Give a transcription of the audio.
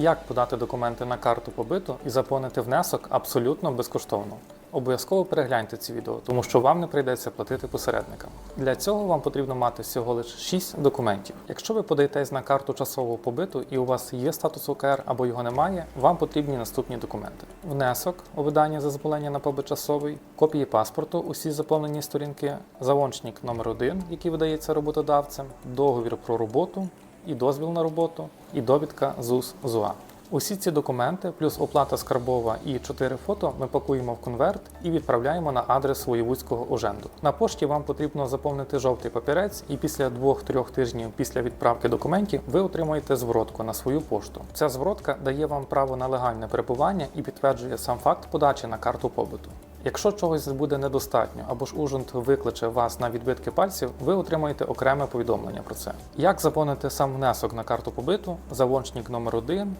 Як подати документи на карту побиту і заповнити внесок абсолютно безкоштовно. Обов'язково перегляньте ці відео, тому що вам не прийдеться платити посередникам. Для цього вам потрібно мати всього лише 6 документів. Якщо ви подаєтесь на карту часового побиту і у вас є статус ОКР або його немає, вам потрібні наступні документи: внесок у видання за заполнення на побит часовий, копії паспорту, усі заповнені сторінки, завончник номер 1 який видається роботодавцем, договір про роботу і дозвіл на роботу, і довідка ЗУС ЗУА. Усі ці документи, плюс оплата скарбова і 4 фото, ми пакуємо в конверт і відправляємо на адрес Воєвудського оженду. На пошті вам потрібно заповнити жовтий папірець, і після 2-3 тижнів після відправки документів ви отримуєте зворотку на свою пошту. Ця зворотка дає вам право на легальне перебування і підтверджує сам факт подачі на карту побуту. Якщо чогось буде недостатньо або ж ужент викличе вас на відбитки пальців, ви отримаєте окреме повідомлення про це. Як заповнити сам внесок на карту побиту, завончник номер 1